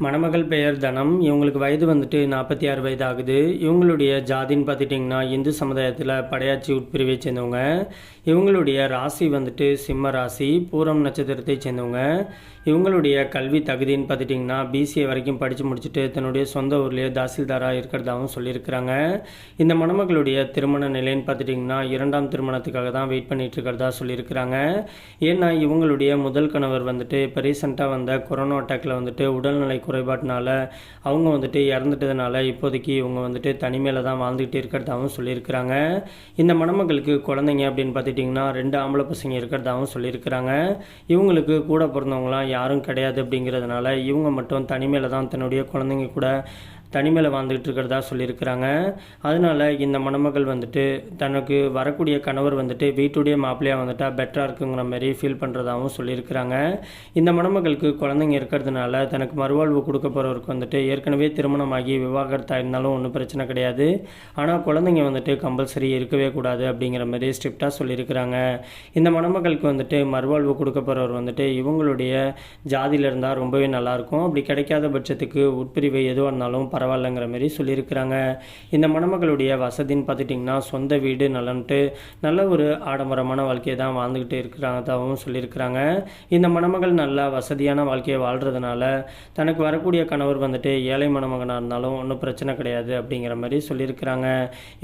மணமகள் பெயர் தனம். இவங்களுக்கு வயது வந்துட்டு நாற்பத்தி ஆறு வயது ஆகுது இவங்களுடைய ஜாதின்னு பார்த்துட்டிங்கன்னா இந்து சமுதாயத்தில் படையாச்சி உட்பிரிவை சேர்ந்தவங்க. இவங்களுடைய ராசி வந்துட்டு சிம்ம ராசி பூரம் நட்சத்திரத்தை சேர்ந்தவங்க. இவங்களுடைய கல்வி தகுதின்னு பார்த்துட்டிங்கன்னா பிசிஏ வரைக்கும் படித்து முடிச்சுட்டு தன்னுடைய சொந்த ஊர்லேயே தாசில்தாராக இருக்கிறதாகவும் சொல்லியிருக்கிறாங்க. இந்த மணமகளுடைய திருமண நிலைன்னு பார்த்துட்டிங்கன்னா இரண்டாம் திருமணத்துக்காக தான் வெயிட் பண்ணிகிட்டு இருக்கிறதா சொல்லியிருக்கிறாங்க. ஏன்னா இவங்களுடைய முதல் கணவர் வந்துட்டு இப்போ ரீசெண்டாக வந்த கொரோனா அட்டாக்கில் வந்துட்டு உடல்நிலை குறைபாட்டினால அவங்க வந்துட்டு இறந்துட்டதுனால இப்போதைக்கு இவங்க வந்துட்டு தனிமையில் தான் வாழ்ந்துக்கிட்டு இருக்கிறதாகவும் சொல்லியிருக்கிறாங்க. இந்த மணமக்களுக்கு குழந்தைங்க அப்படின்னு பார்த்துட்டிங்கன்னா ரெண்டு ஆம்பளை பசங்க இருக்கிறதாகவும் சொல்லியிருக்கிறாங்க. இவங்களுக்கு கூட பிறந்தவங்களாம் யாரும் கிடையாது அப்படிங்கிறதுனால இவங்க மட்டும் தனிமையில் தான் தன்னுடைய குழந்தைங்க கூட தனிமையில் வாழ்ந்துக்கிட்டு இருக்கிறதா சொல்லியிருக்கிறாங்க. அதனால இந்த மணமகள் வந்துட்டு தனக்கு வரக்கூடிய கணவர் வந்துட்டு வீட்டுடைய மாப்பிள்ளையாக வந்துட்டால் பெட்டராக இருக்குங்கிற மாதிரி ஃபீல் பண்ணுறதாகவும் சொல்லியிருக்கிறாங்க. இந்த மணமகளுக்கு குழந்தைங்க இருக்கிறதுனால தனக்கு மறுவாழ்வு கொடுக்க போகிறவருக்கு வந்துட்டு ஏற்கனவே திருமணமாகி விவாகரத்தாக இருந்தாலும் ஒன்றும் பிரச்சனை கிடையாது. ஆனால் குழந்தைங்க வந்துட்டு கம்பல்சரி இருக்கவே கூடாது அப்படிங்கிற மாதிரி ஸ்ட்ரிக்டாக சொல்லியிருக்கிறாங்க. இந்த மணமகளுக்கு வந்துட்டு மறுவாழ்வு கொடுக்க போகிறவர் வந்துட்டு இவங்களுடைய ஜாதியில் இருந்தால் ரொம்பவே நல்லாயிருக்கும் அப்படி கிடைக்காத பட்சத்துக்கு உட்பிரிவு எதுவாக இருந்தாலும் பரவாயில்லைங்கிற மாதிரி சொல்லியிருக்கிறாங்க. இந்த மணமகளுடைய வசதின்னு பார்த்துட்டிங்கன்னா சொந்த வீடு நலன்ட்டு நல்ல ஒரு ஆடம்பரமான வாழ்க்கையை தான் வாழ்ந்துக்கிட்டு இருக்கிறதாகவும் சொல்லியிருக்கிறாங்க. இந்த மணமகள் நல்ல வசதியான வாழ்க்கையை வாழ்கிறதுனால தனக்கு வரக்கூடிய கணவர் வந்துட்டு ஏழை மணமகனாக இருந்தாலும் ஒன்றும் பிரச்சனை கிடையாது அப்படிங்கிற மாதிரி சொல்லியிருக்கிறாங்க.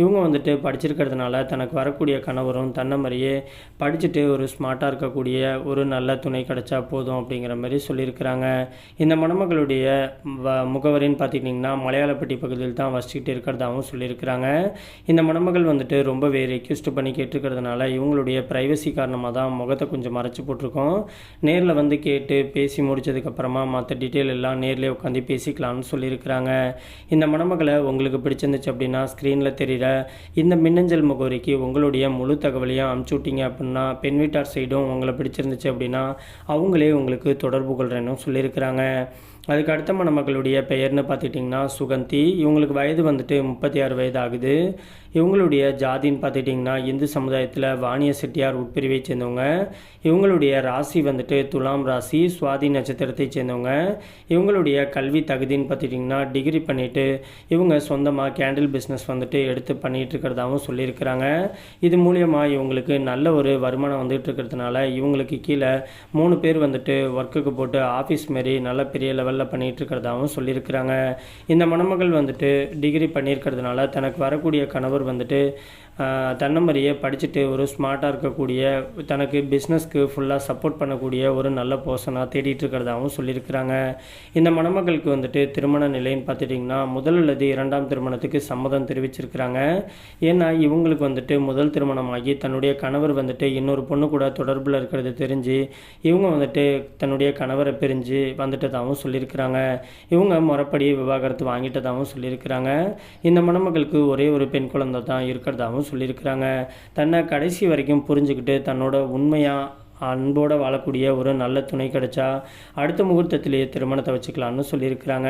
இவங்க வந்துட்டு படிச்சிருக்கிறதுனால தனக்கு வரக்கூடிய கணவரும் தன்னை மாதிரியே படிச்சுட்டு ஒரு ஸ்மார்ட்டாக இருக்கக்கூடிய ஒரு நல்ல துணை கிடைச்சா போதும் அப்படிங்கிற மாதிரி சொல்லியிருக்கிறாங்க. இந்த மணமகளுடைய முகவரின்னு பார்த்துக்கிட்டிங்கன்னா மலையாளப்பட்டி பகுதியில் தான் வசிச்சுக்கிட்டு இருக்கிறதாகவும் சொல்லியிருக்கிறாங்க. இந்த மணமகள் வந்துட்டு ரொம்பவே ரெக்யூஸ்ட் பண்ணி கேட்டிருக்கிறதுனால இவங்களுடைய ப்ரைவசி காரணமாக தான் முகத்தை கொஞ்சம் மறைச்சி போட்டிருக்கோம். நேரில் வந்து கேட்டு பேசி முடிச்சதுக்கப்புறமா மற்ற டீட்டெயில் எல்லாம் நேர்லேயே உட்காந்து பேசிக்கலாம்னு சொல்லியிருக்கிறாங்க. இந்த மணமகளை உங்களுக்கு பிடிச்சிருந்துச்சு அப்படின்னா ஸ்க்ரீனில் தெரிகிற இந்த மின்னஞ்சல் முகவரிக்கு உங்களுடைய முழு தகவலையும் அனுப்பிச்சு விட்டீங்க அப்படின்னா பெண் வீட்டார் சைடும் உங்களை பிடிச்சிருந்துச்சு அப்படின்னா அவங்களே உங்களுக்கு தொடர்பு கொள்கிறேன்னு சொல்லியிருக்கிறாங்க. அதுக்கு அடுத்த மணமகளுடைய பெயர்னு பார்த்துட்டிங்கன்னா சுகந்தி. இவங்களுக்கு வயது வந்துட்டு முப்பத்தி ஆறு வயது ஆகுது இவங்களுடைய ஜாதின்னு பார்த்துட்டிங்கன்னா இந்து சமுதாயத்தில் வாணிய செட்டியார் உட்பிரிவை சேர்ந்தவங்க. இவங்களுடைய ராசி வந்துட்டு துலாம் ராசி சுவாதி நட்சத்திரத்தை சேர்ந்தவங்க. இவங்களுடைய கல்வி தகுதின்னு பார்த்துட்டிங்கன்னா டிகிரி பண்ணிவிட்டு இவங்க சொந்தமாக கேண்டில் பிஸ்னஸ் வந்துட்டு எடுத்து பண்ணிகிட்டு இருக்கிறதாகவும் சொல்லியிருக்கிறாங்க. இது மூலியமாக இவங்களுக்கு நல்ல ஒரு வருமானம் வந்துட்டு இருக்கிறதுனால இவங்களுக்கு கீழே மூணு பேர் வந்துட்டு ஒர்க்குக்கு போட்டு ஆஃபீஸ் மாரி நல்ல பெரிய லெவல் பண்ணிகிட்டு பண்ணிகிட்ருக்கிறதாகவும் சொல்லியிருக்கிறாங்க. இந்த மணமகள் வந்துட்டு டிகிரி பண்ணியிருக்கிறதுனால தனக்கு வரக்கூடிய கணவர் வந்துட்டு ஆஹ், மாதிரியே படிச்சுட்டு ஒரு ஸ்மார்ட்டாக இருக்கக்கூடிய தனக்கு பிஸ்னஸ்க்கு ஃபுல்லாக சப்போர்ட் பண்ணக்கூடிய ஒரு நல்ல பர்சனாக தேடிட்டு இருக்கிறதாகவும் சொல்லியிருக்கிறாங்க. இந்த மணமகளுக்கு வந்துட்டு திருமண நிலைன்னு பார்த்துட்டிங்கன்னா முதல் அல்லது இரண்டாம் திருமணத்துக்கு சம்மதம் தெரிவிச்சிருக்கிறாங்க. ஏன்னா இவங்களுக்கு வந்துட்டு முதல் திருமணமாகி தன்னுடைய கணவர் வந்துட்டு இன்னொரு பொண்ணு கூட தொடர்பில் இருக்கிறது தெரிஞ்சு இவங்க வந்துட்டு தன்னுடைய கணவரை பிரிஞ்சு வந்துட்டதாகவும் சொல்லியிருக்கிறாங்க. இவங்க முறைப்படி விவாகரத்து வாங்கிட்டதாகவும் சொல்லியிருக்கிறாங்க. இந்த மணமகளுக்கு ஒரே ஒரு பெண் குழந்தை தான் இருக்கிறதாகவும் சொல்லியிருக்கிறாங்க. தன்னை கடைசி வரைக்கும் புரிஞ்சுக்கிட்டு தன்னோட உண்மையாக அன்போடு வாழக்கூடிய ஒரு நல்ல துணை கிடைச்சா அடுத்த முகூர்த்தத்திலேயே திருமணத்தை வச்சுக்கலாம்னு சொல்லியிருக்கிறாங்க.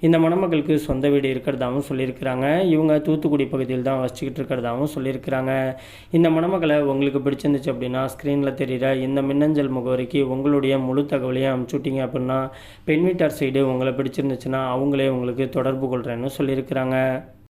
இந்த மணமகளுக்கு சொந்த வீடு இருக்கிறதாகவும் சொல்லியிருக்கிறாங்க. இவங்க தூத்துக்குடி பகுதியில் தான் வச்சுக்கிட்டு இருக்கிறதாகவும் சொல்லியிருக்கிறாங்க. இந்த மணமகளை உங்களுக்கு பிடிச்சிருந்துச்சு அப்படின்னா ஸ்க்ரீனில் தெரிகிற இந்த மின்னஞ்சல் முகவரிக்கு உங்களுடைய முழு தகவலையும் அனுப்பிச்சு அப்படின்னா பெண் வீட்டார் சைடு உங்களை பிடிச்சிருந்துச்சுன்னா அவங்களே உங்களுக்கு தொடர்பு கொள்கிறேன்னு சொல்லியிருக்கிறாங்க.